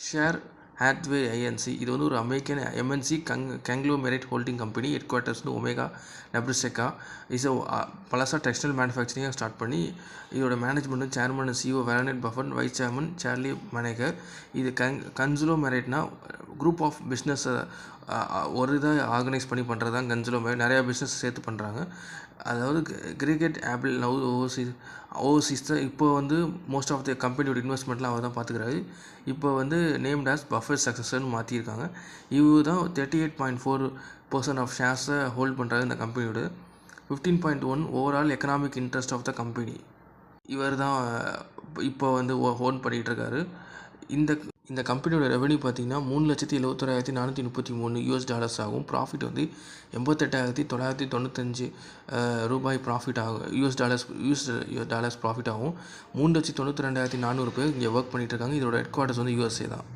Share Hathaway INC இது வந்து ஒரு அமெரிக்கன் எம்என்சி கங் conglomerate holding company headquarters வந்து ஒமேகா நெப்ரிசெக்கா இஸ் பழசா டெக்ஸ்டைல் மேனுஃபேக்சரிங்காக ஸ்டார்ட் பண்ணி இதோட management chairman CEO Warren Buffett vice chairman Charlie Munger இது கங் கன்சுலோமெரேட்னா குரூப் ஆஃப் பிஸ்னஸை ஒரு இதாக ஆர்கனைஸ் பண்ணி பண்ணுறது தான் கன்சுலோமெரேட் நிறையா பிஸ்னஸ் சேர்த்து பண்ணுறாங்க அதாவது cricket apple now overseas overseas தான் இப்போ வந்து மோஸ்ட் ஆஃப் த கம்பெனியோட இன்வெஸ்ட்மெண்ட்லாம் அவர் தான் பார்த்துக்கிறாரு இப்போ வந்து நேம் ஆஸ் பஃபர் சக்ஸஸ்னு மாற்றிருக்காங்க இவர் தான் thirty eight point four percent of ஷேர்ஸை hold பண்ணுறாரு இந்த கம்பெனியோட fifteen point one overall economic interest of the company இவர் தான் இப்போ வந்து ஹோல்ட் பண்ணிகிட்டு இருக்காரு. இந்த இந்த கம்பெனியோட ரெவன்யூ பார்த்தீங்கன்னா மூணு லட்சத்தி எழுபத்தோராயிரத்தி நானூற்றி முப்பத்தி மூணு யூஎஸ் டாலர்ஸ் ஆகும். ப்ராஃபிட் வந்து எண்பத்தெட்டாயிரத்தி தொள்ளாயிரத்தி தொண்ணூத்தஞ்சு ரூபாய் ப்ராஃபிட் ஆகும். US dollars US dollars profit ஆகும். மூணு லட்சத்தி தொண்ணூற்றி ரெண்டாயிரத்தி நானூறு பேர் இங்கே ஒர்க் பண்ணிகிட்டு இருக்காங்க. இதோட ஹெட் குவார்ட்டர்ஸ் வந்து யூஎஸ்ஏ தான்.